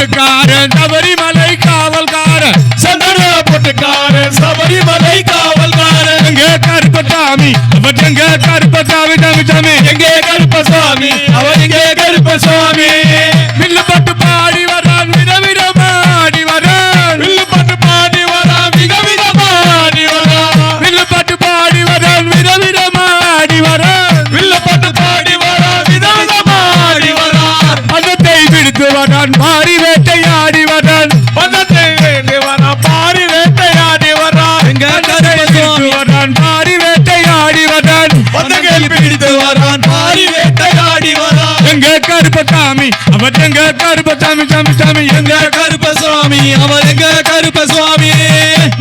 பொட்டுக்காரன் சபரிமலை காவல்காரன். சந்தன பொட்டுக்காரன் சபரிமலை காவல்காரன். எங்க கருப்பசாமி? அவர் எங்க கருப்பசாமி சாமி சாமி எங்க கருப்பசாமி கருப்பசாமி சாமி சாமி எங்க? கருப்பசாமி அவர் எங்க கருப்பசாமி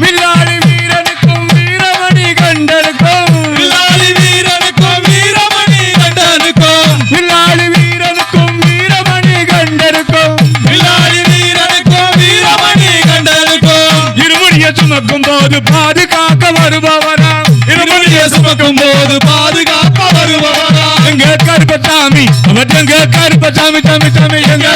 வில்லாளி வீரனுக்கும் வீரமணி கண்டனுக்கும். வில்லாளி வீரனுக்கும் வீரமணி கண்டனுக்கும். வில்லாளி வீரனுக்கும் வீரமணி கண்டனுக்கும். வில்லாளி வீரனுக்கும் வீரமணி கண்டனுக்கும். இருமுடிய சுமக்கும் போது பாதுகாக்க வருபவராம் இருமணியை சுமக்கும் போது பாதுகாக்க வருபவரா? எங்க கருப்பசாமி? அவர் எங்க கருப்பசாமி சாமி சாமி எங்க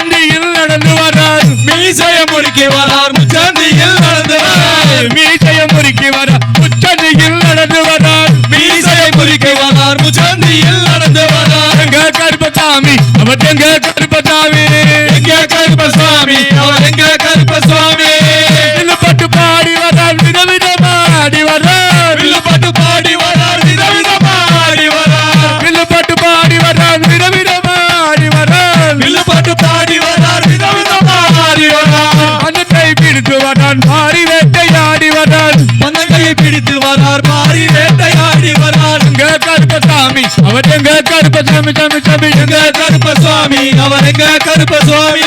சந்தியில் நடந்து வரார் மீசைய முறுக்கி வரார். சந்தியில் நடந்து வரார் மீச்சைய முறுக்கி வரார். உச்சந்தியில் நடந்து வரார் மீசையை முறுக்கி வரார். முச்சந்தியில் நடந்து வரார் எங்க கருப்பசாமி? அவர் எங்க கருப்பசாமி? எங்க கருப்பசாமி? அவர் எங்க பிடித்து மாறி வேட்டையாடி வரானுங்க கருப்பசாமி அவர் எங்க கருப்பசாமி சாமி சாமி எங்க எங்க கருப்பசாமி அவர் எங்க கருப்பசாமி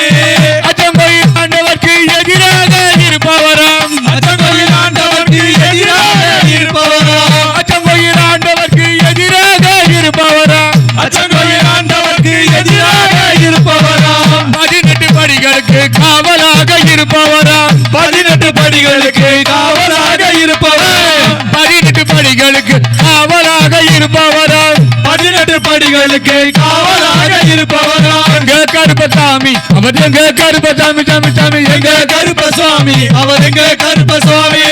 அச்சங்கோயில் ஆண்டவர்க்கு எதிராக இருப்பவராம். அச்சங்கோயில் ஆண்டவர்க்கு எதிராக இருப்பவராம். அச்சங்கோயில் ஆண்டவர்க்கு எதிராக இருப்பவராம். அச்சங்கோயில் ஆண்டவர்க்கு எதிராக இருப்பவராம். பதினெட்டு படிகளுக்கு காவலாக இருப்பவராம். பதினெட்டு படிகளுக்கு இருப்பவரா பதினெட்டு படிகளுக்கு காவலாக இருப்பவரா எங்க கருப்பசாமி? அவர் எங்க கருப்பசாமி சாமி சாமி எங்க கருப்பசாமி? அவர் எங்க கருப்பசாமி?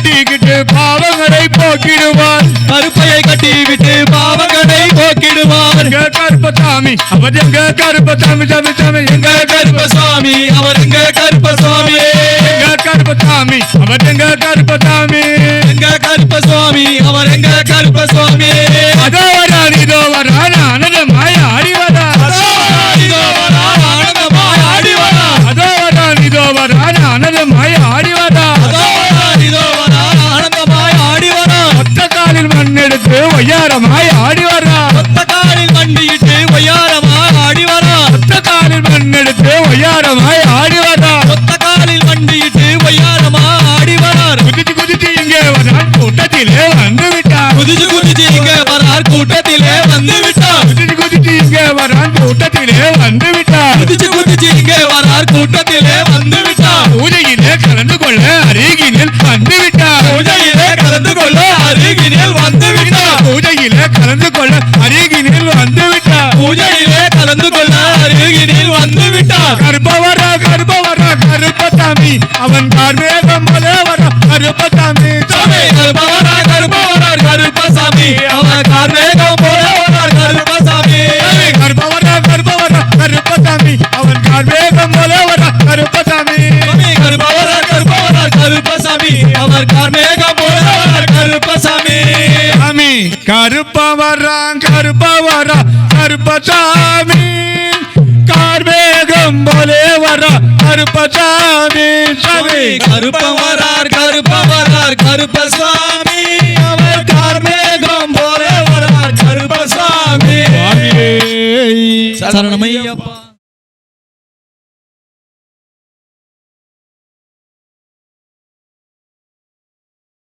கட்டிக்கிட்டு பாவங்களை போக்கிடுவார். கருப்பையை கட்டிவிட்டு பாவங்களை போக்கிடுவார். எங்க கருப்பசாமி அவர் எங்க கருப்பசாமி சாமி சாமி எங்க கருப்பசாமி அவர் எங்க கருப்பசாமி? எங்க கருப்பசாமி அவர் எங்க கருப்பசாமி? எங்க கருப்பசாமி அவர் எங்க கருப்பசாமி? அதோ வரான் இதோ வரான் ஆனந்தமாய் ஆடி வரா இதோ. அதோ வரான் இதோ மண்ணெடுத்து ஒய்யாரமாய் ஆடி வரா ஒத்த காலில் வண்டியிட்டு ஒய்யாரமாய் ஆடி வரா. ஒத்த காலில் மண்ணெடுத்து ஒய்யாரமாய் ஆடி வரா ஒத்த காலில் வண்டியிட்டு ஒய்யாரமாய் ஆடி வரார் குதிச்சு குதிச்சு இங்கே வரான் கூட்டத்திலே வந்து விட்டார். குதிச்சு குதிச்சு இங்க வரார் கூட்டத்திலே வந்து விட்டார். குதிச்சு குதிச்சு இங்கே வரான் கூட்டத்திலே வந்து விட்டார். குதிச்சு குதிச்சு இங்க வரார் கூட்டத்திலே வந்து விட்டார். பூஜையிலே கலந்து கொள்ள அருகினில் வந்து அவன் கார்மேகம் ഉച്ചാരണമയ്യപ്പ